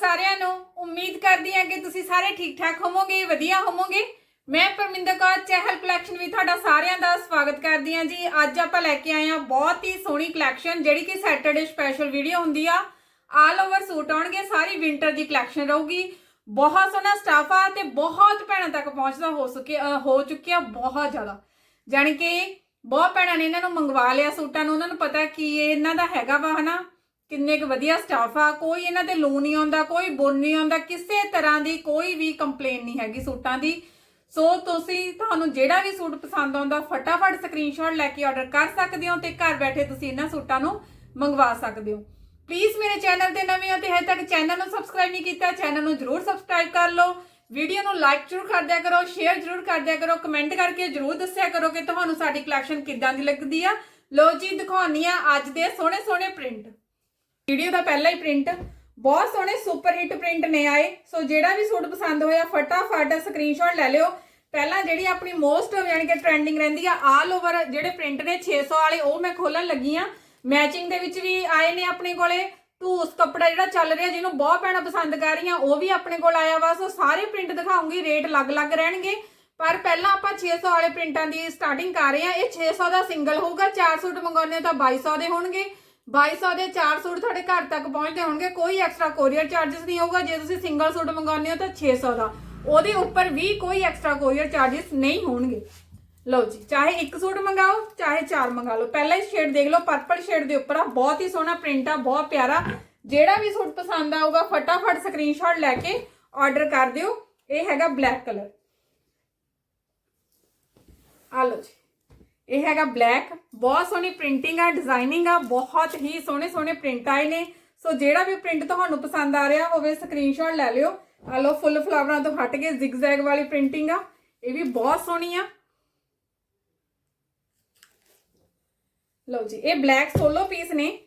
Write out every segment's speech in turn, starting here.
ਸਾਰਿਆਂ ਨੂੰ ਉਮੀਦ ਕਰਦੀ ਹਾਂ ਕਿ ਤੁਸੀਂ ਸਾਰੇ ਠੀਕ ਠਾਕ ਹੋਵੋਗੇ, ਵਧੀਆ ਹੋਵੋਗੇ। ਮੈਂ ਪਰਮਿੰਦਰ ਕੌਰ, ਚਹਿਲ ਕਲੈਕਸ਼ਨ ਵੀ ਤੁਹਾਡਾ ਸਾਰਿਆਂ ਦਾ ਸਵਾਗਤ ਕਰਦੀ ਹਾਂ ਜੀ। ਅੱਜ ਆਪਾਂ ਲੈ ਕੇ ਆਏ ਹਾਂ ਬਹੁਤ ਹੀ ਸੋਹਣੀ ਕਲੈਕਸ਼ਨ ਜਿਹੜੀ ਕਿ ਸੈਟਰਡੇ ਸਪੈਸ਼ਲ ਵੀਡੀਓ ਹੁੰਦੀ ਆ। ਆਲ ਓਵਰ ਸੂਟ ਆਉਣਗੇ, ਸਾਰੀ ਵਿੰਟਰ ਦੀ ਕਲੈਕਸ਼ਨ ਰਹੂਗੀ। ਬਹੁਤ ਸੋਹਣਾ ਸਟਾਫ ਆ ਤੇ ਬਹੁਤ ਭੈਣਾਂ ਤੱਕ ਪਹੁੰਚਦਾ ਹੋ ਸਕੇ ਹੋ ਚੁੱਕਿਆ ਬਹੁਤ ਜ਼ਿਆਦਾ। ਜਾਣੀ ਕਿ ਬਹੁਤ ਭੈਣਾਂ ਨੇ ਇਹਨਾਂ ਨੂੰ ਮੰਗਵਾ ਲਿਆ ਸੂਟਾਂ ਨੂੰ। ਉਹਨਾਂ ਨੂੰ ਪਤਾ ਕੀ ਇਹ ਇਹਨਾਂ ਦਾ ਹੈਗਾ ਵਾ, ਹਨਾ? ਕਿੰਨੇ ਕੁ ਵਧੀਆ ਸਟਾਫ ਆ, ਕੋਈ ਇਹਨਾਂ ਤੇ ਲੂਣ ਨਹੀਂ ਆਉਂਦਾ, ਕੋਈ ਬੁਣ ਨਹੀਂ ਆਉਂਦਾ, ਕਿਸੇ ਤਰ੍ਹਾਂ ਦੀ ਕੋਈ ਵੀ ਕੰਪਲੇਨ ਨਹੀਂ ਹੈਗੀ ਸੂਟਾਂ ਦੀ। ਸੋ ਤੁਸੀਂ ਤੁਹਾਨੂੰ ਜਿਹੜਾ ਵੀ ਸੂਟ ਪਸੰਦ ਆਉਂਦਾ, ਫਟਾਫਟ ਸਕਰੀਨਸ਼ਾਟ ਲੈ ਕੇ ਆਰਡਰ ਕਰ ਸਕਦੇ ਹੋ ਤੇ ਘਰ ਬੈਠੇ ਤੁਸੀਂ ਇਹਨਾਂ ਸੂਟਾਂ ਨੂੰ ਮੰਗਵਾ ਸਕਦੇ ਹੋ। ਪਲੀਜ਼ ਮੇਰੇ ਚੈਨਲ ਤੇ ਨਵੇਂ ਹੋ ਤੇ ਹਜੇ ਤੱਕ ਚੈਨਲ ਨੂੰ ਸਬਸਕ੍ਰਾਈਬ ਨਹੀਂ ਕੀਤਾ ਚੈਨਲ ਨੂੰ ਜਰੂਰ ਸਬਸਕ੍ਰਾਈਬ ਕਰ ਲਓ। ਵੀਡੀਓ ਨੂੰ ਲਾਈਕ ਜਰੂਰ ਕਰ ਦਿਆ ਕਰੋ ਸ਼ੇਅਰ ਜਰੂਰ ਕਰ ਦਿਆ ਕਰੋ ਕਮੈਂਟ ਕਰਕੇ ਜਰੂਰ ਦੱਸਿਆ ਕਰੋ ਕਿ ਤੁਹਾਨੂੰ ਸਾਡੀ ਕਲੈਕਸ਼ਨ ਕਿੱਦਾਂ ਦੀ ਲੱਗਦੀ ਆ। ਲੋ ਜੀ ਦਿਖਾਉਣੀ ਆ ਅੱਜ ਦੇ ਸੋਹਣੇ ਸੋਹਣੇ ਪ੍ਰਿੰਟ ਵੀਡੀਓ ਦਾ ਪਹਿਲਾ ਹੀ ਪ੍ਰਿੰਟ ਬਹੁਤ ਸੋਹਣੇ ਸੁਪਰ ਹਿੱਟ ਪ੍ਰਿੰਟ ਨੇ ਆਏ। ਸੋ ਜਿਹੜਾ ਵੀ ਸੂਟ ਪਸੰਦ ਹੋਇਆ, ਫਟਾਫਟ ਸਕਰੀਨਸ਼ਾਟ ਲੈ ਲਿਓ। ਪਹਿਲਾਂ ਜਿਹੜੀ ਆਪਣੀ ਮੋਸਟ ਯਾਨੀ ਕਿ ਟ੍ਰੈਂਡਿੰਗ ਰਹਿੰਦੀ ਆ ਆਲ ਓਵਰ ਜਿਹੜੇ ਪ੍ਰਿੰਟ ਨੇ 600 ਵਾਲੇ, ਉਹ ਮੈਂ ਖੋਲਣ ਲੱਗੀ ਆ। ਮੈਚਿੰਗ ਦੇ ਵਿੱਚ ਵੀ ਆਏ ਨੇ ਆਪਣੇ ਕੋਲੇ। ਧੂਸ ਕੱਪੜਾ ਜਿਹੜਾ ਚੱਲ ਰਿਹਾ, ਜਿਹਨੂੰ ਬਹੁਤ ਭੈਣਾਂ ਪਸੰਦ ਕਰ ਰਹੀਆਂ, ਉਹ ਵੀ ਆਪਣੇ ਕੋਲ ਆਇਆ ਵਾ। ਸੋ ਸਾਰੇ ਪ੍ਰਿੰਟ ਦਿਖਾਉਂਗੀ ਰੇਟ ਅਲੱਗ-ਅਲੱਗ ਰਹਿਣਗੇ। ਪਰ ਪਹਿਲਾਂ ਆਪਾਂ 600 ਵਾਲੇ ਪ੍ਰਿੰਟਾਂ ਦੀ ਸਟਾਰਟਿੰਗ ਕਰ ਰਹੇ ਆ। ਇਹ 600 ਦਾ ਸਿੰਗਲ ਹੋਊਗਾ 4 ਸੂਟ ਮੰਗਾਉਣੇ ਤਾਂ 2200 ਦੇ ਹੋਣਗੇ। 2200 ਦੇ 4 ਸੂਟ ਤੁਹਾਡੇ ਘਰ ਤੱਕ ਪਹੁੰਚਦੇ ਹੋਣਗੇ, ਕੋਈ ਐਕਸਟਰਾ ਕੋਰੀਅਰ ਚਾਰजेस ਨਹੀਂ ਹੋਊਗਾ, ਜੇ ਤੁਸੀਂ ਸਿੰਗਲ ਸੂਟ ਮੰਗਾਉਂਦੇ ਹੋ ਤਾਂ 600 ਦਾ। ਉਹਦੇ ਉੱਪਰ ਵੀ ਕੋਈ ਐਕਸਟਰਾ ਕੋਰੀਅਰ ਚਾਰजेस ਨਹੀਂ ਹੋਣਗੇ। ਲਓ ਜੀ, ਚਾਹੇ ਇੱਕ ਸੂਟ ਮੰਗਾਓ, ਚਾਹੇ ਚਾਰ ਮੰਗਾ ਲਓ। ਪਹਿਲਾ ਹੀ ਸ਼ੇਡ ਦੇਖ ਲਓ ਪਰਪਲ ਸ਼ੇਡ ਦੇ ਉੱਪਰ ਆ, ਬਹੁਤ ਹੀ ਸੋਹਣਾ ਪ੍ਰਿੰਟ ਆ, ਬਹੁਤ ਪਿਆਰਾ। ਜਿਹੜਾ ਵੀ ਸੂਟ ਪਸੰਦ ਆਊਗਾ, ਫਟਾਫਟ ਸਕਰੀਨਸ਼ਾਟ ਲੈ ਕੇ ਆਰਡਰ ਕਰ ਦਿਓ। ਇਹ ਹੈਗਾ ਬਲੈਕ ਕਲਰ ਆ ਲਓ ਜੀ। ਇਹ ਹੈਗਾ ਬਲੈਕ। ਬਹੁਤ ਸੋਹਣੀ ਪ੍ਰਿੰਟਿੰਗ ਆ, ਡਿਜ਼ਾਈਨਿੰਗ ਆ, ਬਹੁਤ ਹੀ ਸੋਹਣੇ ਸੋਹਣੇ ਪ੍ਰਿੰਟ ਆਏ ਨੇ। ਸੋ ਜਿਹੜਾ ਵੀ ਪ੍ਰਿੰਟ ਤੁਹਾਨੂੰ ਪਸੰਦ ਆ ਰਿਹਾ ਹੋਵੇ ਸਕਰੀਨਸ਼ਾਟ ਲੈ ਲਿਓ। ਆ ਲਓ, ਫੁੱਲ ਫਲਾਵਰਾਂ ਤੋਂ ਹਟ ਕੇ ਜ਼ਿਗਜ਼ੈਗ ਵਾਲੀ ਪ੍ਰਿੰਟਿੰਗ ਆ। ਇਹ ਵੀ ਬਹੁਤ ਸੋਹਣੀ ਆ। ਲਓ ਜੀ, ਇਹ ਬਲੈਕ ਸੋਲੋ ਪੀਸ ਨੇ।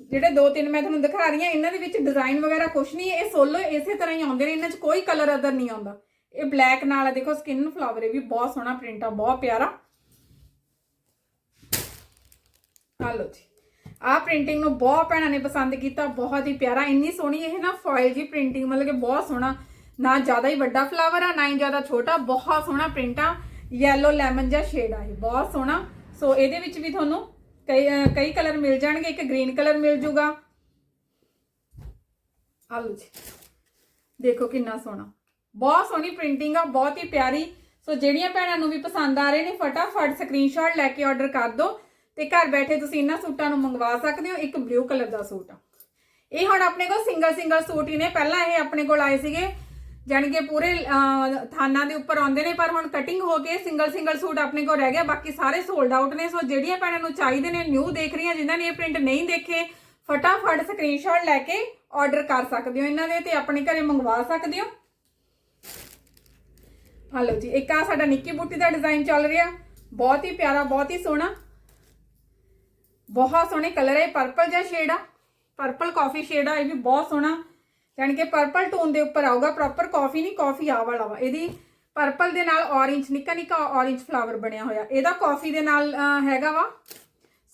ਜਿਹੜੇ ਦੋ ਤਿੰਨ ਮੈਂ ਤੁਹਾਨੂੰ ਦਿਖਾ ਰਹੀ ਹਾਂ ਇਹਨਾਂ ਦੇ ਵਿੱਚ ਡਿਜ਼ਾਈਨ ਵਗੈਰਾ ਕੁਝ ਨਹੀਂ ਇਹ ਸੋਲੋ ਇਸੇ ਤਰ੍ਹਾਂ ਹੀ ਆਉਂਦੇ ਨੇ, ਇਹਨਾਂ 'ਚ ਕੋਈ ਕਲਰ ਅਦਰ ਨਹੀਂ ਆਉਂਦਾ। ਇਹ ਬਲੈਕ ਨਾਲ ਆ, ਦੇਖੋ ਸਕਿਨ ਫਲਾਵਰ ਇਹ ਵੀ ਬਹੁਤ ਸੋਹਣਾ ਪ੍ਰਿੰਟ ਆ, ਬਹੁਤ ਪਿਆਰਾ। ਆ ਲਓ ਜੀ ਆਹ ਪ੍ਰਿੰਟਿੰਗ ਨੂੰ ਬਹੁਤ ਭੈਣਾਂ ਨੇ ਪਸੰਦ ਕੀਤਾ, ਬਹੁਤ ਹੀ ਪਿਆਰਾ, ਇੰਨੀ ਸੋਹਣੀ ਇਹ ਨਾ ਫਾਇਲ ਜੀ ਪ੍ਰਿੰਟਿੰਗ ਮਤਲਬ ਕਿ ਬਹੁਤ ਸੋਹਣਾ, ਨਾ ਜ਼ਿਆਦਾ ਹੀ ਵੱਡਾ ਫਲਾਵਰ ਆ, ਨਾ ਹੀ ਜ਼ਿਆਦਾ ਛੋਟਾ, ਬਹੁਤ ਸੋਹਣਾ ਪ੍ਰਿੰਟ ਆ ਯੈਲੋ ਲੈਮਨ ਜਿਹਾ ਸ਼ੇਡ ਆ ਇਹ, ਬਹੁਤ ਸੋਹਣਾ। ਸੋ ਇਹਦੇ ਵਿੱਚ ਵੀ ਤੁਹਾਨੂੰ ਕਈ ਕਈ ਕਲਰ ਮਿਲ ਜਾਣਗੇ, ਇੱਕ ਗ੍ਰੀਨ ਕਲਰ ਮਿਲ ਜੂਗਾ। ਆ ਲਓ ਜੀ। ਦੇਖੋ ਕਿੰਨਾ ਸੋਹਣਾ। ਬਹੁਤ ਸੋਹਣੀ ਪ੍ਰਿੰਟਿੰਗ ਆ, ਬਹੁਤ ਹੀ ਪਿਆਰੀ। ਸੋ ਜਿਹੜੀਆਂ ਭੈਣਾਂ ਨੂੰ ਵੀ ਪਸੰਦ ਆ ਰਹੇ ਨੇ, ਫਟਾਫਟ ਸਕਰੀਨਸ਼ਾਟ ਲੈ ਕੇ ਆਰਡਰ ਕਰ ਦਿਓ। ਤੇ ਘਰ ਬੈਠੇ ਤੁਸੀਂ ਇਹਨਾਂ ਸੂਟਾਂ ਨੂੰ ਮੰਗਵਾ ਸਕਦੇ ਹੋ, ਇੱਕ ਬਲੂ ਕਲਰ ਦਾ ਸੂਟ ਆ। ਇਹ ਹੁਣ ਆਪਣੇ ਕੋਲ ਸਿੰਗਲ ਸਿੰਗਲ ਸੂਟ ਹੀ ਨੇ, ਪਹਿਲਾਂ ਇਹ ਆਪਣੇ ਕੋਲ ਆਏ ਸੀਗੇ, ਜਾਣੀ ਕਿ ਪੂਰੇ ਥਾਨਾਂ ਦੇ ਉੱਪਰ ਆਉਂਦੇ ਨੇ, ਪਰ ਹੁਣ ਕਟਿੰਗ ਹੋ ਕੇ ਸਿੰਗਲ ਸਿੰਗਲ ਸੂਟ ਆਪਣੇ ਕੋਲ ਰਹਿ ਗਿਆ, ਬਾਕੀ ਸਾਰੇ ਸੋਲਡ ਆਊਟ ਨੇ, ਸੋ ਜਿਹੜੀਆਂ ਭੈਣਾਂ ਨੂੰ ਚਾਹੀਦੇ ਨੇ ਨਿਊ ਦੇਖ ਰਹੀਆਂ, ਜਿਨ੍ਹਾਂ ਨੇ ਇਹ ਪ੍ਰਿੰਟ ਨਹੀਂ ਦੇਖੇ, ਫਟਾਫਟ ਸਕਰੀਨਸ਼ਾਟ ਲੈ ਕੇ ਆਰਡਰ ਕਰ ਸਕਦੇ ਹੋ ਇਹਨਾਂ ਦੇ ਤੇ ਆਪਣੇ ਘਰੇ ਮੰਗਵਾ ਸਕਦੇ ਹੋ। ਆ ਜੀ, ਇੱਕ ਆ ਸਾਡਾ ਨਿੱਕੀ ਬੂਟੀ ਦਾ ਡਿਜ਼ਾਈਨ ਚੱਲ ਰਿਹਾ, ਬਹੁਤ ਹੀ ਪਿਆਰਾ, ਬਹੁਤ ਹੀ ਸੋਹਣਾ। ਬਹੁਤ ਸੋਹਣੇ ਕਲਰ ਹੈ ਪਰਪਲ ਜਿਹਾ ਸ਼ੇਡ ਆ। ਪਰਪਲ ਕਾਫੀ ਸ਼ੇਡ ਆ, ਇਹ ਵੀ ਬਹੁਤ ਸੋਹਣਾ। ਯਾਨੀ ਕਿ ਪਰਪਲ ਟੋਨ ਦੇ ਉੱਪਰ ਆਊਗਾ ਪ੍ਰੋਪਰ ਕਾਫੀ ਨਹੀਂ ਕਾਫੀ ਆ ਵਾਲਾ ਵਾ। ਇਹਦੀ ਪਰਪਲ ਦੇ ਨਾਲ ਔਰੇਂਜ ਨਿੱਕਾ ਨਿੱਕਾ ਔਰੇਂਜ ਫਲਾਵਰ ਬਣਿਆ ਹੋਇਆ। ਇਹਦਾ ਕਾਫੀ ਦੇ ਨਾਲ ਹੈਗਾ ਵਾ।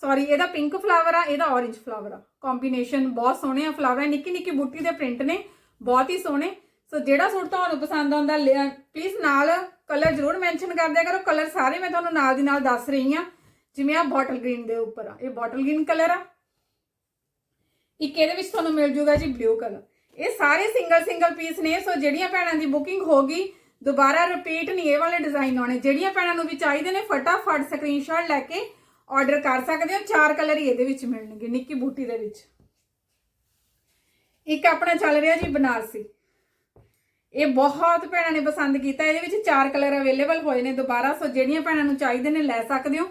ਸੌਰੀ ਇਹਦਾ ਪਿੰਕ ਫਲਾਵਰ ਆ, ਇਹਦਾ ਔਰੇਂਜ ਫਲਾਵਰ ਆ। ਕੰਬੀਨੇਸ਼ਨ ਬਹੁਤ ਸੋਹਣੇ ਆ ਫਲਾਵਰ ਨਿੱਕੀ ਨਿੱਕੀ ਬੂਟੀ ਦੇ ਪ੍ਰਿੰਟ ਨੇ, ਬਹੁਤ ਹੀ ਸੋਹਣੇ। ਸੋ ਜਿਹੜਾ ਸੂਟ ਤੁਹਾਨੂੰ ਪਸੰਦ ਆਉਂਦਾ ਪਲੀਜ਼ ਨਾਲ ਕਲਰ ਜ਼ਰੂਰ ਮੈਂਸ਼ਨ ਕਰ ਦਿਆ ਕਰੋ। ਕਲਰ ਸਾਰੇ ਮੈਂ ਤੁਹਾਨੂੰ ਨਾਲ ਦੀ ਨਾਲ ਦੱਸ ਰਹੀ ਆ। ਜਿਵੇਂ ਆ ਬੋਟਲ ਗ੍ਰੀਨ ਦੇ ਉੱਪਰ ਆ। ਇਹ ਬੋਟਲ ਗ੍ਰੀਨ ਕਲਰ ਆ। ਇੱਕ ਇਹਦੇ ਵਿੱਚ ਤੁਹਾਨੂੰ ਮਿਲ ਜੂਗਾ ਜੀ ਬਲੂ ਕਲਰ ਇਹ ਸਾਰੇ ਸਿੰਗਲ ਸਿੰਗਲ ਪੀਸ ਨੇ, ਸੋ ਜਿਹੜੀਆਂ ਭੈਣਾਂ ਦੀ ਬੁਕਿੰਗ ਹੋ ਗਈ, ਦੁਬਾਰਾ ਰਿਪੀਟ ਨਹੀਂ, ਇਹ ਵਾਲੇ ਡਿਜ਼ਾਈਨ ਆਉਣੇ। ਜਿਹੜੀਆਂ ਭੈਣਾਂ ਨੂੰ ਵੀ ਚਾਹੀਦੇ ਨੇ, ਫਟਾਫਟ ਸਕਰੀਨਸ਼ਾਟ ਲੈ ਕੇ ਆਰਡਰ ਕਰ ਸਕਦੇ ਹੋ। ਚਾਰ ਕਲਰ ਹੀ ਇਹਦੇ ਵਿੱਚ ਮਿਲਣਗੇ, ਨਿੱਕੀ ਬੂਟੀ ਦੇ ਵਿੱਚ। ਇੱਕ ਆਪਣਾ ਚੱਲ ਰਿਹਾ ਜੀ ਬਨਾਰਸੀ। ਇਹ ਬਹੁਤ ਭੈਣਾਂ ਨੇ ਪਸੰਦ ਕੀਤਾ। ਇਹਦੇ ਵਿੱਚ ਚਾਰ ਕਲਰ ਅਵੇਲੇਬਲ ਹੋਏ ਨੇ ਦੁਬਾਰਾ, ਸੋ ਜਿਹੜੀਆਂ ਭੈਣਾਂ ਨੂੰ ਚਾਹੀਦੇ ਨੇ ਲੈ ਸਕਦੇ ਹੋ।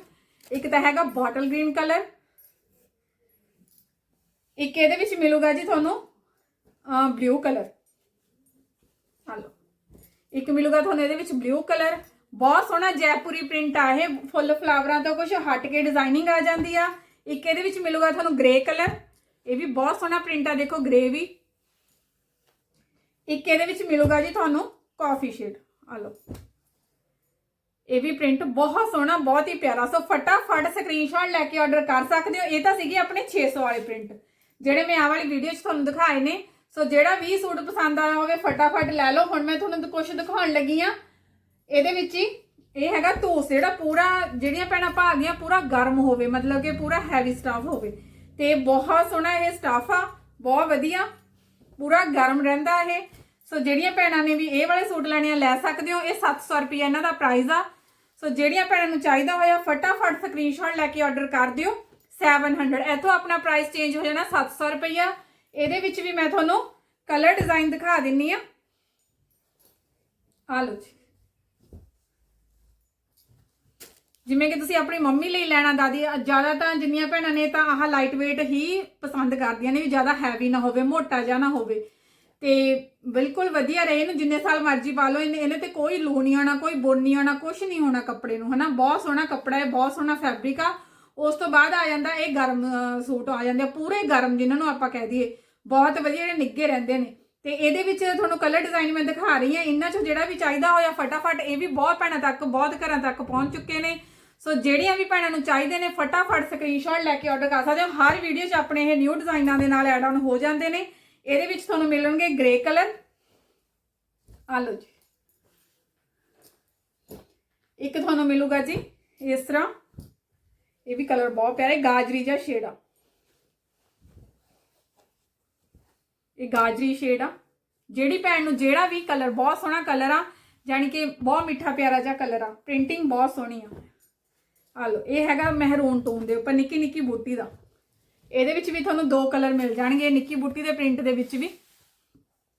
ਇੱਕ ਤਾਂ ਹੈਗਾ ਬੋਟਲ ਗ੍ਰੀਨ ਕਲਰ ਇੱਕ ਇਹਦੇ ਵਿੱਚ ਮਿਲੂਗਾ ਜੀ ਤੁਹਾਨੂੰ ਬਲੂ ਕਲਰ ਹਲੋ। ਇੱਕ ਮਿਲੂਗਾ ਤੁਹਾਨੂੰ ਇਹਦੇ ਵਿੱਚ ਬਲੂ ਕਲਰ ਬਹੁਤ ਸੋਹਣਾ ਜੈਪੁਰੀ ਪ੍ਰਿੰਟ ਆ ਇਹ। ਫੁੱਲ ਫਲਾਵਰਾਂ ਤੋਂ ਕੁਝ ਹਟ ਕੇ ਡਿਜ਼ਾਈਨਿੰਗ ਆ ਜਾਂਦੀ ਆ। ਇੱਕ ਇਹਦੇ ਵਿੱਚ ਮਿਲੂਗਾ ਤੁਹਾਨੂੰ ਗ੍ਰੇ ਕਲਰ ਇਹ ਵੀ ਬਹੁਤ ਸੋਹਣਾ ਪ੍ਰਿੰਟ ਆ, ਦੇਖੋ ਗ੍ਰੇ ਵੀ ਇੱਕ ਇਹਦੇ ਵਿੱਚ ਮਿਲੂਗਾ ਜੀ ਤੁਹਾਨੂੰ ਕਾਫੀ ਸ਼ੇਡ ਆ ਲਓ ਇਹ ਵੀ ਪ੍ਰਿੰਟ ਬਹੁਤ ਸੋਹਣਾ, ਬਹੁਤ ਹੀ ਪਿਆਰਾ। ਸੋ ਫਟਾਫਟ ਸਕਰੀਨਸ਼ਾਟ ਲੈ ਕੇ ਆਰਡਰ ਕਰ ਸਕਦੇ ਹੋ। ਇਹ ਤਾਂ ਸੀਗੇ ਆਪਣੇ 600 ਵਾਲੇ ਪ੍ਰਿੰਟ ਜਿਹੜੇ ਮੈਂ ਆਹ ਵਾਲੀ ਵੀਡੀਓ 'ਚ ਤੁਹਾਨੂੰ ਦਿਖਾਏ ਨੇ। ਸੋ ਜਿਹੜਾ ਵੀ ਸੂਟ ਪਸੰਦ ਆਇਆ ਹੋਵੇ, ਫਟਾਫਟ ਲੈ ਲਓ। ਹੁਣ ਮੈਂ ਤੁਹਾਨੂੰ ਕੁਝ ਦਿਖਾਉਣ ਲੱਗੀ ਆ ਇਹਦੇ ਵਿੱਚ ਹੀ ਇਹ ਹੈਗਾ ਧੂਸ, ਜਿਹੜਾ ਪੂਰਾ, ਜਿਹੜੀਆਂ ਭੈਣਾਂ ਭਾਗੀਆਂ ਪੂਰਾ ਗਰਮ ਹੋਵੇ, ਮਤਲਬ ਕਿ ਪੂਰਾ ਹੈਵੀ ਸਟਾਫ ਹੋਵੇ। ਤੇ ਬਹੁਤ ਸੋਹਣਾ ਇਹ ਸਟਾਫ ਆ, ਬਹੁਤ ਵਧੀਆ, ਪੂਰਾ ਗਰਮ ਰਹਿੰਦਾ ਇਹ। ਸੋ ਜਿਹੜੀਆਂ ਭੈਣਾਂ ਨੇ ਵੀ ਇਹ ਵਾਲੇ ਸੂਟ ਲੈਣੇ ਆ, ਲੈ ਸਕਦੇ ਹੋ। ਇਹ 700 ਰੁਪਏ ਇਹਨਾਂ ਦਾ ਪ੍ਰਾਈਸ ਆ। ਸੋ ਜਿਹੜੀਆਂ ਭੈਣਾਂ ਨੂੰ ਚਾਹੀਦਾ ਹੋਇਆ, ਫਟਾਫਟ ਸਕਰੀਨਸ਼ਾਟ ਲੈ ਕੇ ਆਰਡਰ ਕਰ ਦਿਓ। 700 ਇੱਥੋਂ ਆਪਣਾ ਪ੍ਰਾਈਸ ਚੇਂਜ ਹੋ ਜਾਣਾ 700 ਰੁਪਈਆ। ਇਹਦੇ ਵਿੱਚ ਵੀ ਮੈਂ ਤੁਹਾਨੂੰ ਕਲਰ ਡਿਜ਼ਾਈਨ ਦਿਖਾ ਦਿੰਨੀ ਆ। ਆ ਲਓ ਜੀ। ਜਿਵੇਂ ਕਿ ਤੁਸੀਂ ਆਪਣੀ ਮੰਮੀ ਲਈ ਲੈਣਾ, ਦਾਦੀ ਜ਼ਿਆਦਾ ਤਾਂ ਜਿੰਨੀਆਂ ਭੈਣਾਂ ਨੇ ਤਾਂ ਆਹ ਲਾਈਟ weight ਹੀ ਪਸੰਦ ਕਰਦੀਆਂ ਨੇ, ਵੀ ਜ਼ਿਆਦਾ ਹੈਵੀ ਨਾ ਹੋਵੇ, ਮੋਟਾ ਜਿਹਾ ਨਾ ਹੋਵੇ। ਤੇ ਬਿਲਕੁਲ ਵਧੀਆ ਰਹੇ ਇਹਨੂੰ, ਜਿੰਨੇ ਸਾਲ ਮਰਜ਼ੀ ਪਾ ਲਓ, ਇਹਨੇ ਇਹਨੇ ਤੇ ਕੋਈ ਲੂ ਨਹੀਂ ਆਣਾ ਕੋਈ ਬੁਣ ਨਹੀਂ ਆਣਾ ਕੁਝ ਨਹੀਂ ਹੋਣਾ ਕੱਪੜੇ ਨੂੰ, ਹਨਾ? ਬਹੁਤ ਸੋਹਣਾ ਕੱਪੜਾ ਹੈ, ਬਹੁਤ ਸੋਹਣਾ ਫੈਬਰਿਕ ਆ। ਉਸ ਤੋਂ ਬਾਅਦ ਆ ਜਾਂਦਾ ਇਹ ਗਰਮ ਸੂਟ ਆ ਜਾਂਦੇ ਆ, ਪੂਰੇ ਗਰਮ ਜਿਨ੍ਹਾਂ ਨੂੰ ਆਪਾਂ ਕਹਿ ਦਈਏ। ਬਹੁਤ ਵਧੀਆ ਜਿਹੜੇ ਨਿੱਗੇ ਰਹਿੰਦੇ ਨੇ। ਤੇ ਇਹਦੇ ਵਿੱਚ ਤੁਹਾਨੂੰ ਕਲਰ ਡਿਜ਼ਾਈਨ ਮੈਂ ਦਿਖਾ ਰਹੀ ਹਾਂ। ਇਹਨਾਂ ਚੋਂ ਜਿਹੜਾ ਵੀ ਚਾਹੀਦਾ ਹੋਇਆ ਫਟਾਫਟ, ਇਹ ਵੀ ਬਹੁਤ ਭੈਣਾਂ ਤੱਕ, ਬਹੁਤ ਘਰਾਂ ਤੱਕ ਪਹੁੰਚ ਚੁੱਕੇ ਨੇ। ਸੋ ਜਿਹੜੀਆਂ ਵੀ ਭੈਣਾਂ ਨੂੰ ਚਾਹੀਦੇ ਨੇ, ਫਟਾਫਟ ਸਕਰੀਨਸ਼ਾਟ ਲੈ ਕੇ ਆਰਡਰ ਕਰ ਸਕਦੇ ਹੋ। ਹਰ ਵੀਡੀਓ 'ਚ ਆਪਣੇ ਇਹ ਨਿਊ ਡਿਜ਼ਾਈਨਾਂ ਦੇ ਨਾਲ ਐਡ ਆਨ ਹੋ ਜਾਂਦੇ ਨੇ। ਇਹਦੇ ਵਿੱਚ ਤੁਹਾਨੂੰ ਮਿਲਣਗੇ ਗ੍ਰੇ ਕਲਰ। ਆ ਲਓ ਜੀ। ਇੱਕ ਤੁਹਾਨੂੰ ਮਿਲੂਗਾ ਜੀ, ਇਸ ਤਰ੍ਹਾਂ। ਇਹ ਵੀ ਕਲਰ ਬਹੁਤ ਪਿਆਰਾ ਹੈ ਗਾਜਰੀ ਜਿਹਾ ਸ਼ੇਡ ਆ। ਇਹ ਗਾਜਰੀ ਸ਼ੇਡ ਆ। ਜਿਹੜੀ ਭੈਣ ਨੂੰ ਜਿਹੜਾ ਵੀ ਕਲਰ, ਬਹੁਤ ਸੋਹਣਾ ਕਲਰ ਆ, ਯਾਨੀ ਕਿ ਬਹੁਤ ਮਿੱਠਾ ਪਿਆਰਾ ਜਿਹਾ ਕਲਰ ਆ। ਪ੍ਰਿੰਟਿੰਗ ਬਹੁਤ ਸੋਹਣੀ ਆ। ਆ ਲਓ, ਇਹ ਹੈਗਾ ਮਹਿਰੂਨ ਟੋਨ ਦੇ ਉੱਪਰ ਨਿੱਕੀ ਨਿੱਕੀ ਬੂਟੀ ਦਾ। ਇਹਦੇ ਵਿੱਚ ਵੀ ਤੁਹਾਨੂੰ ਦੋ ਕਲਰ ਮਿਲ ਜਾਣਗੇ ਨਿੱਕੀ ਬੂਟੀ ਦੇ ਪ੍ਰਿੰਟ ਦੇ ਵਿੱਚ ਵੀ।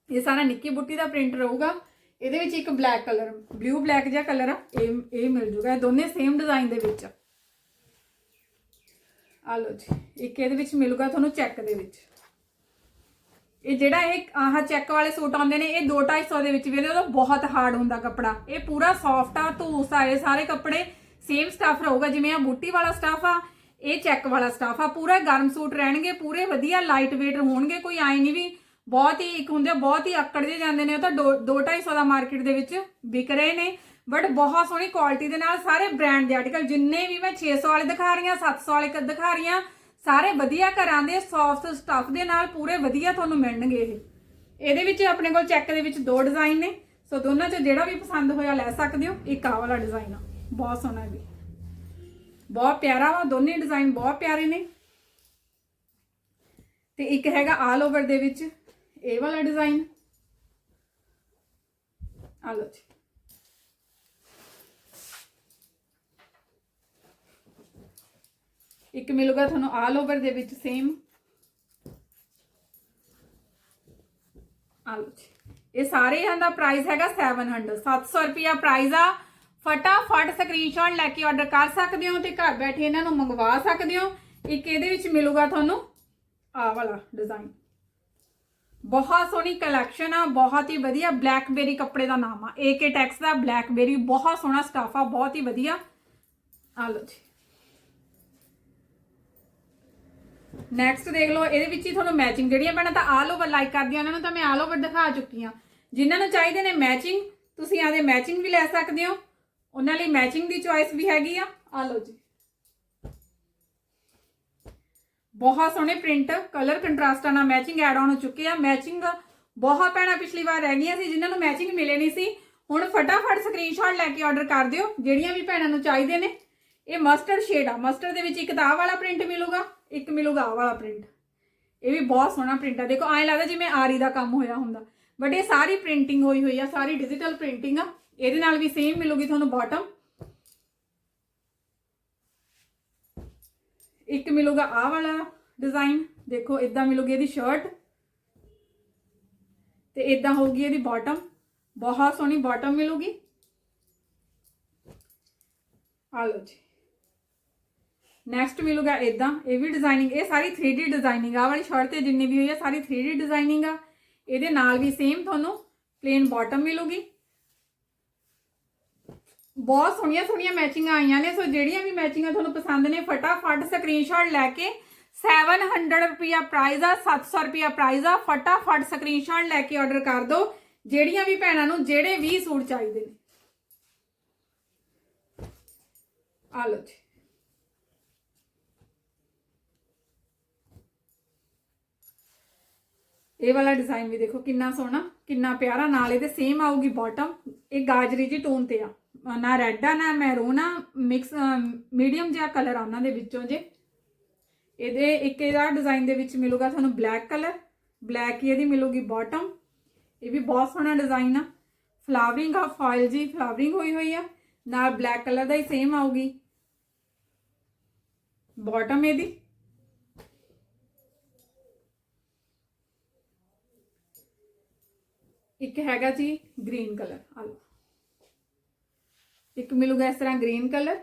ਇਹ ਸਾਰਾ ਨਿੱਕੀ ਬੂਟੀ ਦਾ ਪ੍ਰਿੰਟ ਰਹੂਗਾ। ਇਹਦੇ ਵਿੱਚ ਇੱਕ ਬਲੈਕ ਕਲਰ ਬਲੂ ਬਲੈਕ ਜਿਹਾ ਕਲਰ ਆ, ਇਹ ਇਹ ਮਿਲ ਜੂਗਾ। ਇਹ ਦੋਨੇ ਸੇਮ ਡਿਜ਼ਾਈਨ ਦੇ ਵਿੱਚ। ਆ ਆ ਜੀ, ਇੱਕ ਇਹਦੇ ਵਿੱਚ ਮਿਲੂਗਾ ਤੁਹਾਨੂੰ ਚੈੱਕ ਦੇ ਵਿੱਚ। ਇਹ ਜਿਹੜਾ ਇਹ, ਆਹ ਚੈੱਕ ਵਾਲੇ ਸੂਟ ਆਉਂਦੇ ਨੇ, ਇਹ 2-250 ਦੇ ਵਿੱਚ ਵੀ ਇਹਦਾ ਬਹੁਤ ਹਾਰਡ ਹੁੰਦਾ ਕੱਪੜਾ। ਇਹ ਪੂਰਾ ਸੌਫਟ ਆ, ਧੂਸ ਆ, ਇਹ ਸਾਰੇ ਕੱਪੜੇ ਸੇਮ ਸਟਫ ਰਹੂਗਾ। ਜਿਵੇਂ ਆ ਬੂਟੀ ਵਾਲਾ ਸਟਾਫ ਆ ਇਹ ਚੈੱਕ ਵਾਲਾ ਸਟਾਫ ਆ ਪੂਰਾ ਗਰਮ ਸੂਟ ਰਹਿਣਗੇ ਪੂਰੇ ਵਧੀਆ ਲਾਈਟ weight ਹੋਣਗੇ ਕੋਈ ਆਈ ਨਹੀਂ ਵੀ ਬਹੁਤ ਹੀ ਇੱਕ ਹੁੰਦੇ ਆ, ਬਹੁਤ ਹੀ ਆਕੜ ਜੇ ਜਾਂਦੇ ਨੇ ਉਹ ਤਾਂ 2-250 ਦਾ ਮਾਰਕੀਟ ਦੇ ਵਿੱਚ ਵਿਕ ਰਹੇ ਨੇ ਬਟ ਬਹੁਤ ਸੋਹਣੀ ਕੁਆਲਿਟੀ ਦੇ ਨਾਲ ਸਾਰੇ ਬ੍ਰਾਂਡ ਦੇ ਆਰਟੀਕਲ ਜਿੰਨੇ ਵੀ ਮੈਂ 600 ਵਾਲੇ ਦਿਖਾ ਰਹੀ ਹਾਂ 700 ਵਾਲੇ ਕ- ਦਿਖਾ ਰਹੀ ਹਾਂ ਸਾਰੇ ਵਧੀਆ ਘਰਾਂ ਦੇ ਸੌਫਟ ਸਟੱਫ ਦੇ ਨਾਲ ਪੂਰੇ ਵਧੀਆ ਤੁਹਾਨੂੰ ਮਿਲਣਗੇ ਇਹ। ਇਹਦੇ ਵਿੱਚ ਆਪਣੇ ਕੋਲ ਚੈੱਕ ਦੇ ਵਿੱਚ ਦੋ ਡਿਜ਼ਾਈਨ ਨੇ ਸੋ ਦੋਨਾਂ ਚੋਂ ਜਿਹੜਾ ਵੀ ਪਸੰਦ ਹੋਇਆ ਲੈ ਸਕਦੇ ਹੋ ਇੱਕ ਆ ਵਾਲਾ ਡਿਜ਼ਾਈਨ ਆ ਬਹੁਤ ਸੋਹਣਾ ਹੈ ਵੀ। ਬਹੁਤ ਪਿਆਰਾ ਵਾ, ਦੋਨੇ ਡਿਜ਼ਾਈਨ ਬਹੁਤ ਪਿਆਰੇ ਨੇ। ਤੇ ਇੱਕ ਹੈਗਾ ਆਲ ਓਵਰ ਦੇ ਵਿੱਚ, ਇਹ ਵਾਲਾ ਡਿਜ਼ਾਈਨ ਆ ਲਓ ਜੀ। ਇੱਕ ਮਿਲੂਗਾ ਤੁਹਾਨੂੰ ਆਲ ਓਵਰ ਦੇ ਵਿੱਚ ਸੇਮ ਆ ਲਓ ਜੀ। ਇਹ ਸਾਰੇ ਇਹਨਾਂ ਦਾ ਪ੍ਰਾਈਸ ਹੈਗਾ 700 700 ਰੁਪਿਆ ਪ੍ਰਾਈਸ ਆ। ਫਟਾਫਟ ਸਕਰੀਨਸ਼ਾਟ ਲੈ ਕੇ ਆਰਡਰ ਕਰ ਸਕਦੇ ਹੋ ਤੇ ਘਰ ਬੈਠੇ ਇਹਨਾਂ ਨੂੰ ਮੰਗਵਾ ਸਕਦੇ ਹੋ। ਇੱਕ ਇਹਦੇ ਵਿੱਚ ਮਿਲੂਗਾ ਤੁਹਾਨੂੰ ਆ ਵਾਲਾ ਡਿਜ਼ਾਈਨ ਬਹੁਤ ਸੋਹਣੀ ਕਲੈਕਸ਼ਨ ਆ, ਬਹੁਤ ਹੀ ਵਧੀਆ ਬਲੈਕਬੇਰੀ ਕੱਪੜੇ ਦਾ ਨਾਮ ਆ। ਏਕੇ ਟੈਕਸ ਦਾ ਬਲੈਕਬੇਰੀ ਬਹੁਤ ਸੋਹਣਾ ਸਟਾਫ ਆ, ਬਹੁਤ ਹੀ ਵਧੀਆ। ਆ ਲਓ ਜੀ। ਨੈਕਸਟ ਦੇਖ ਲਓ, ਇਹਦੇ ਵਿੱਚ ਹੀ ਤੁਹਾਨੂੰ ਮੈਚਿੰਗ ਜਿਹੜੀਆਂ ਭੈਣਾਂ ਤਾਂ ਆਲ ਓਵਰ ਲਾਈਕ ਕਰਦੀਆਂ ਉਹਨਾਂ ਨੂੰ ਤਾਂ ਮੈਂ ਆਲ ਓਵਰ ਦਿਖਾ ਚੁੱਕੀ ਆ ਜਿਨ੍ਹਾਂ ਨੂੰ ਚਾਹੀਦੇ ਨੇ ਮੈਚਿੰਗ ਤੁਸੀਂ ਆਦੇ ਮੈਚਿੰਗ ਵੀ ਲੈ ਸਕਦੇ ਹੋ। ਉਹਨਾਂ ਲਈ ਮੈਚਿੰਗ ਦੀ ਚੁਆਇਸ ਵੀ ਹੈਗੀ ਆ। ਆ ਲਓ ਜੀ। ਬਹੁਤ ਸੋਹਣੇ ਪ੍ਰਿੰਟ ਕਲਰ ਕੰਟਰਾਸਟਾਂ ਨਾਲ ਮੈਚਿੰਗ ਐਡ ਆਨ ਹੋ ਚੁੱਕੇ ਆ। ਮੈਚਿੰਗ ਬਹੁਤ ਭੈਣਾਂ ਪਿਛਲੀ ਵਾਰ ਰਹਿ ਗਈਆਂ ਸੀ, ਜਿਨ੍ਹਾਂ ਨੂੰ ਮੈਚਿੰਗ ਮਿਲੇ ਨਹੀਂ ਸੀ। ਹੁਣ ਫਟਾਫਟ ਸਕਰੀਨਸ਼ਾਟ ਲੈ ਕੇ ਆਰਡਰ ਕਰ ਦਿਓ, ਜਿਹੜੀਆਂ ਵੀ ਭੈਣਾਂ ਨੂੰ ਚਾਹੀਦੇ ਨੇ। ਇਹ ਮਸਟਰਡ ਸ਼ੇਡ ਆ। ਮਸਟਰਡ ਦੇ ਵਿੱਚ ਇੱਕ ਤਾਂ ਆਹ ਵਾਲਾ ਪ੍ਰਿੰਟ ਮਿਲੂਗਾ, ਇੱਕ ਮਿਲੂਗਾ ਆਹ ਵਾਲਾ ਪ੍ਰਿੰਟ ਇਹ ਵੀ ਬਹੁਤ ਸੋਹਣਾ ਪ੍ਰਿੰਟ ਆ। ਦੇਖੋ, ਐਂ ਲੱਗਦਾ ਜਿਵੇਂ ਆਰੀ ਦਾ ਕੰਮ ਹੋਇਆ ਹੁੰਦਾ। ਬਟ ਇਹ ਸਾਰੀ ਪ੍ਰਿੰਟਿੰਗ ਹੋਈ ਹੋਈ ਆ, ਸਾਰੀ ਡਿਜੀਟਲ ਪ੍ਰਿੰਟਿੰਗ ਆ। ਇਹਦੇ ਨਾਲ ਵੀ ਸੇਮ ਮਿਲੂਗੀ ਤੁਹਾਨੂੰ ਬਾਟਮ ਇੱਕ ਮਿਲੂਗਾ ਆਹ ਵਾਲਾ ਡਿਜ਼ਾਈਨ ਦੇਖੋ ਇਦਾਂ ਮਿਲੂਗੀ ਇਹਦੀ ਸ਼ਰਟ ਤੇ ਇਦਾਂ ਹੋਊਗੀ ਇਹਦੀ ਬਾਟਮ ਬਹੁਤ ਸੋਹਣੀ ਬਾਟਮ ਮਿਲੂਗੀ। ਆ ਲਓ ਜੀ। ਨੈਕਸਟ ਮਿਲੂਗਾ ਇਦਾਂ ਇਹ ਵੀ ਡਿਜ਼ਾਈਨਿੰਗ ਇਹ ਸਾਰੀ 3D ਡਿਜ਼ਾਈਨਿੰਗ ਆ। ਵਾਲੀ ਸ਼ਰਟ ਤੇ ਜਿੰਨੀ ਵੀ ਹੋਈ ਆ, ਸਾਰੀ 3D ਡਿਜ਼ਾਈਨਿੰਗ ਆ। ਇਹਦੇ ਨਾਲ ਵੀ ਸੇਮ ਤੁਹਾਨੂੰ ਪਲੇਨ ਬਾਟਮ ਮਿਲੂਗੀ। ਬਹੁਤ ਸੋਹਣੀਆਂ ਸੋਹਣੀਆਂ ਮੈਚਿੰਗਾਂ ਆਈਆਂ ਨੇ, ਸੋ ਜਿਹੜੀਆਂ ਵੀ ਮੈਚਿੰਗਾਂ ਤੁਹਾਨੂੰ ਪਸੰਦ ਨੇ, ਫਟਾਫਟ ਸਕਰੀਨਸ਼ਾਟ ਲੈ ਕੇ 700 ਰੁਪਿਆ ਪ੍ਰਾਈਸ ਆ 700 ਰੁਪਿਆ ਪ੍ਰਾਈਸ ਆ, ਫਟਾਫਟ ਸਕਰੀਨਸ਼ਾਟ ਲੈ ਕੇ ਆਰਡਰ ਕਰ ਦਿਓ, ਜਿਹੜੀਆਂ ਵੀ ਭੈਣਾਂ ਨੂੰ ਜਿਹੜੇ ਵੀ ਸੂਟ ਚਾਹੀਦੇ ਨੇ। ਆ ਲਓ ਜੀ। ਇਹ ਵਾਲਾ ਡਿਜ਼ਾਈਨ ਵੀ ਦੇਖੋ ਕਿੰਨਾ ਸੋਹਣਾ, ਕਿੰਨਾ ਪਿਆਰਾ, ਨਾਲ ਇਹਦੇ ਸੇਮ ਆਊਗੀ ਬਾਟਮ ਇਹ ਗਾਜਰੀ ਜੀ ਟੋਨ ਤੇ ਆ। ਨਾ ਰੈੱਡ ਆ, ਨਾ ਮੈਰੂਨ ਆ ਮਿਕਸ ਮੀਡੀਅਮ ਜਿਹਾ ਕਲਰ ਆ ਉਹਨਾਂ ਦੇ ਵਿੱਚੋਂ ਜੇ। ਇਹਦੇ ਇੱਕ ਇਹਦਾ ਡਿਜ਼ਾਈਨ ਦੇ ਵਿੱਚ ਮਿਲੂਗਾ ਤੁਹਾਨੂੰ ਬਲੈਕ ਕਲਰ ਬਲੈਕ ਹੀ ਇਹਦੀ ਮਿਲੂਗੀ ਬਾਟਮ ਇਹ ਵੀ ਬਹੁਤ ਸੋਹਣਾ ਡਿਜ਼ਾਈਨ ਆ। ਫਲਾਵਰਿੰਗ ਆ ਫਾਇਲ ਜੀ ਫਲਾਵਰਿੰਗ ਹੋਈ ਹੋਈ ਆ। ਨਾਲ ਬਲੈਕ ਕਲਰ ਦਾ ਹੀ ਸੇਮ ਆਊਗੀ। ਬਾਟਮ ਇਹਦੀ। ਇੱਕ ਹੈਗਾ ਜੀ ਗ੍ਰੀਨ ਕਲਰ ਆ ਲਓ। ਇੱਕ ਮਿਲੂਗਾ ਇਸ ਤਰ੍ਹਾਂ ਗ੍ਰੀਨ ਕਲਰ।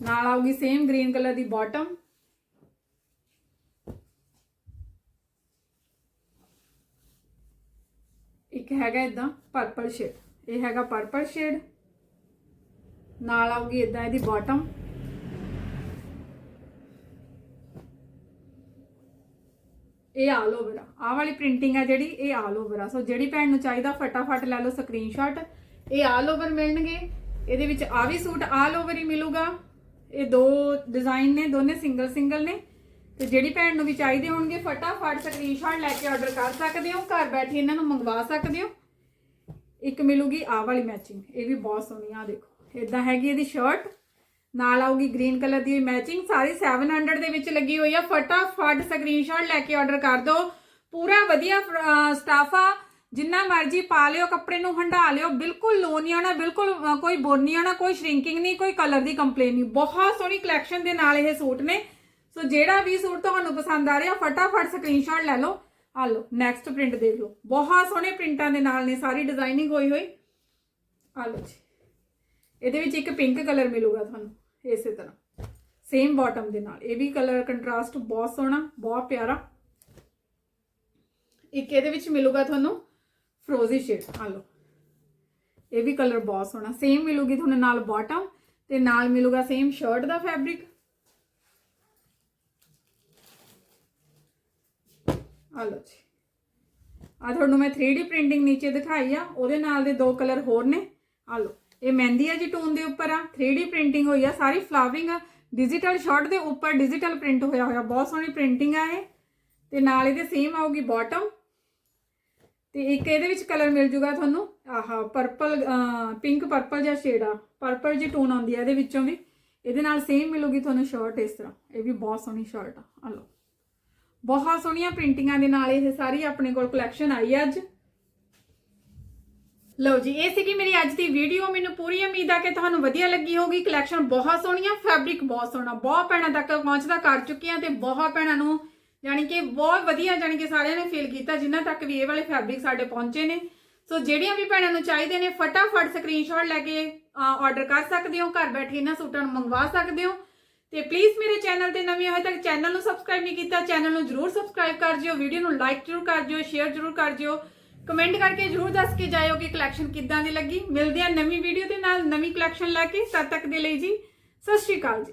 ਨਾਲ ਆਊਗੀ ਸੇਮ ਗ੍ਰੀਨ ਕਲਰ ਦੀ ਬਾਟਮ ਇੱਕ ਹੈਗਾ ਇਦਾਂ ਪਰਪਲ ਸ਼ੇਡ ਇਹ ਹੈਗਾ ਪਰਪਲ ਸ਼ੇਡ ਨਾਲ ਆਊਗੀ ਇਦਾਂ ਇਹਦੀ ਬਾਟਮ ਇਹ ਆਲ ਓਵਰ ਆ। ਆਹ ਵਾਲੀ ਪ੍ਰਿੰਟਿੰਗ ਆ ਜਿਹੜੀ, ਇਹ ਆਲ ਓਵਰ ਆ। ਸੋ ਜਿਹੜੀ ਭੈਣ ਨੂੰ ਚਾਹੀਦਾ, ਫਟਾਫਟ ਲੈ ਲਓ ਸਕਰੀਨਸ਼ਾਟ ਇਹ ਆਲ ਓਵਰ ਮਿਲਣਗੇ। ਇਹਦੇ ਵਿੱਚ ਆ ਵੀ ਸੂਟ ਆਲ ਓਵਰ ਹੀ ਮਿਲੂਗਾ। ਇਹ ਦੋ ਡਿਜ਼ਾਈਨ ਨੇ, ਦੋਨੇ ਸਿੰਗਲ ਸਿੰਗਲ ਨੇ। ਤੇ ਜਿਹੜੀ ਭੈਣ ਨੂੰ ਵੀ ਚਾਹੀਦੇ ਹੋਣਗੇ, ਫਟਾਫਟ ਸਕਰੀਨਸ਼ਾਟ ਲੈ ਕੇ ਆਰਡਰ ਕਰ ਸਕਦੇ ਹੋ। ਘਰ ਬੈਠੇ ਇਹਨਾਂ ਨੂੰ ਮੰਗਵਾ ਸਕਦੇ ਹੋ। ਇੱਕ ਮਿਲੂਗੀ ਆਹ ਵਾਲੀ ਮੈਚਿੰਗ ਇਹ ਵੀ ਬਹੁਤ ਸੋਹਣੀ ਆ ਦੇਖੋ। ਇਦਾਂ ਹੈਗੀ ਇਹਦੀ ਸ਼ਰਟ ਨਾਲ ਆਊਗੀ ਗ੍ਰੀਨ ਕਲਰ ਦੀ ਮੈਚਿੰਗ ਸਾਰੀ 700 ਦੇ ਵਿੱਚ ਲੱਗੀ ਹੋਈ ਆ। ਫਟਾਫਟ ਸਕਰੀਨਸ਼ਾਟ ਲੈ ਕੇ ਆਰਡਰ ਕਰ ਦਿਓ। ਪੂਰਾ ਵਧੀਆ ਸਟਾਫਾ ਜਿੰਨਾ ਮਰਜ਼ੀ ਪਾ ਲਿਓ, ਕੱਪੜੇ ਨੂੰ ਹੰਡਾ ਲਿਓ, ਬਿਲਕੁਲ ਲੋ ਨਹੀਂ ਆਣਾ ਬਿਲਕੁਲ ਕੋਈ ਬੋਰ ਨਹੀਂ ਕੋਈ ਸ਼ਰਿੰਕਿੰਗ ਨਹੀਂ, ਕੋਈ ਕਲਰ ਦੀ ਕੰਪਲੇਨ ਨਹੀਂ। ਬਹੁਤ ਸੋਹਣੀ ਕਲੈਕਸ਼ਨ ਦੇ ਨਾਲ ਇਹ ਸੂਟ ਨੇ। ਸੋ ਜਿਹੜਾ ਵੀ ਸੂਟ ਤੁਹਾਨੂੰ ਪਸੰਦ ਆ ਰਿਹਾ, ਫਟਾਫਟ ਸਕਰੀਨਸ਼ਾਟ ਲੈ ਲਓ। ਆ ਲਓ ਨੈਕਸਟ ਪ੍ਰਿੰਟ ਦੇਖ ਲਓ। ਬਹੁਤ ਸੋਹਣੇ ਪ੍ਰਿੰਟਾਂ ਦੇ ਨਾਲ ਨੇ, ਸਾਰੀ ਡਿਜ਼ਾਈਨਿੰਗ ਹੋਈ ਹੋਈ। ਆ ਲਓ ਜੀ। ਇਹਦੇ ਵਿੱਚ ਇੱਕ ਪਿੰਕ ਕਲਰ ਮਿਲੂਗਾ ਤੁਹਾਨੂੰ, ਇਸੇ ਤਰ੍ਹਾਂ। ਸੇਮ ਬਾਟਮ ਦੇ ਨਾਲ। ਇਹ ਵੀ ਕਲਰ ਕੰਟਰਾਸਟ ਬਹੁਤ ਸੋਹਣਾ, ਬਹੁਤ ਪਿਆਰਾ। ਇੱਕ ਇਹਦੇ ਵਿੱਚ ਮਿਲੂਗਾ ਤੁਹਾਨੂੰ ਫਰੋਜ਼ੀ ਸ਼ੇਡ ਆ ਲਓ। ਇਹ ਵੀ ਕਲਰ ਬਹੁਤ ਸੋਹਣਾ। ਸੇਮ ਮਿਲੂਗੀ ਤੁਹਾਨੂੰ ਨਾਲ ਬਾਟਮ ਤੇ ਨਾਲ ਮਿਲੂਗਾ ਸੇਮ ਸ਼ਰਟ ਦਾ ਫੈਬਰਿਕ ਆ ਲਓ ਜੀ। ਆ ਤੁਹਾਨੂੰ ਮੈਂ 3D ਪ੍ਰਿੰਟਿੰਗ ਨੀਚੇ ਦਿਖਾਈ ਆ। ਉਹਦੇ ਨਾਲ ਦੇ ਦੋ ਕਲਰ ਹੋਰ ਨੇ। ਆ ਲਓ। ਇਹ ਮਹਿੰਦੀ ਆ ਜੀ ਟੂਨ ਦੇ ਉੱਪਰ ਆ। 3D ਪ੍ਰਿੰਟਿੰਗ ਹੋਈ ਆ। ਸਾਰੀ ਫਲਾਵਿੰਗ ਆ। ਡਿਜੀਟਲ ਸ਼ਾਰਟ ਦੇ ਉੱਪਰ ਡਿਜੀਟਲ ਪ੍ਰਿੰਟ ਹੋਇਆ ਹੋਇਆ। ਬਹੁਤ ਸੋਹਣੀ ਪ੍ਰਿੰਟਿੰਗ ਆ ਇਹ। ਤੇ ਨਾਲ ਇਹਦੇ ਸੇਮ ਆਊਗੀ ਬਾਟਮ ਤੇ ਇੱਕ ਇਹਦੇ ਵਿੱਚ ਕਲਰ ਮਿਲ ਜੂਗਾ ਤੁਹਾਨੂੰ, ਆਹ ਪਰਪਲ ਪਿੰਕ ਪਰਪਲ ਜਿਹਾ ਸ਼ੇਡ ਆ। ਪਰਪਲ ਜੀ ਟੋਨ ਆਉਂਦੀ ਆ ਇਹਦੇ ਵਿੱਚੋਂ ਵੀ। ਇਹਦੇ ਨਾਲ ਸੇਮ ਮਿਲੂਗੀ ਤੁਹਾਨੂੰ ਸ਼ਰਟ ਇਸ ਤਰ੍ਹਾਂ। ਇਹ ਵੀ ਬਹੁਤ ਸੋਹਣੀ ਸ਼ਰਟ ਆ। ਆ ਲਓ। ਬਹੁਤ ਸੋਹਣੀਆਂ ਪ੍ਰਿੰਟਿੰਗਾਂ ਦੇ ਨਾਲ ਇਹ ਸਾਰੀ ਆਪਣੇ ਕੋਲ ਕਲੈਕਸ਼ਨ ਆਈ ਅੱਜ। ਲਓ ਜੀ, ਇਹ ਸੀਗੀ ਮੇਰੀ ਅੱਜ ਦੀ ਵੀਡੀਓ ਮੈਨੂੰ ਪੂਰੀ ਉਮੀਦ ਆ ਕਿ ਤੁਹਾਨੂੰ ਵਧੀਆ ਲੱਗੀ ਹੋਗੀ ਕਲੈਕਸ਼ਨ ਬਹੁਤ ਸੋਹਣੀਆਂ ਫੈਬਰਿਕ ਬਹੁਤ ਸੋਹਣਾ। ਬਹੁਤ ਭੈਣਾਂ ਤੱਕ ਪਹੁੰਚਦਾ, ਕਰ ਚੁੱਕੀਆਂ ਤੇ ਬਹੁਤ ਭੈਣਾਂ ਨੂੰ ਯਾਨੀ ਕਿ ਬਹੁਤ ਵਧੀਆ ਯਾਨੀ ਕਿ ਸਾਰਿਆਂ ਨੇ ਫੀਲ ਕੀਤਾ ਜਿਨ੍ਹਾਂ ਤੱਕ ਵੀ ਇਹ ਵਾਲੇ ਫੈਬਰਿਕ ਸਾਡੇ ਪਹੁੰਚੇ ਨੇ। ਸੋ ਜਿਹੜੀਆਂ ਵੀ ਭੈਣਾਂ ਨੂੰ ਚਾਹੀਦੇ ਨੇ, ਫਟਾਫਟ ਸਕਰੀਨਸ਼ਾਟ ਲੈ ਕੇ ਆਰਡਰ ਕਰ ਸਕਦੇ ਹੋ, ਘਰ ਬੈਠੇ ਇਹਨਾਂ ਸੂਟਾਂ ਨੂੰ ਮੰਗਵਾ ਸਕਦੇ ਹੋ। ਤੇ ਪਲੀਜ਼ ਮੇਰੇ ਚੈਨਲ ਤੇ ਨਵੇਂ ਹੋਏ ਤੱਕ ਚੈਨਲ ਨੂੰ ਸਬਸਕ੍ਰਾਈਬ ਨਹੀਂ ਕੀਤਾ ਚੈਨਲ ਨੂੰ ਜਰੂਰ ਸਬਸਕ੍ਰਾਈਬ ਕਰ ਜਿਓ ਵੀਡੀਓ ਨੂੰ ਲਾਈਕ ਜਰੂਰ ਕਰ ਜਿਓ ਸ਼ੇਅਰ ਜਰੂਰ ਕਰ ਜਿਓ। ਕਮੈਂਟ ਕਰਕੇ ਜਰੂਰ ਦੱਸ ਕੇ ਜਾਇਓ ਕਿ ਕਲੈਕਸ਼ਨ ਕਿੱਦਾਂ ਦੀ ਲੱਗੀ। ਮਿਲਦੇ ਆ ਨਵੀਂ ਵੀਡੀਓ ਦੇ ਨਾਲ ਨਵੀਂ ਕਲੈਕਸ਼ਨ ਲੈ ਕੇ, ਤਦ ਤੱਕ ਦੇ ਲਈ ਜੀ, ਸਤਿ ਸ਼੍ਰੀ ਅਕਾਲ ਜੀ।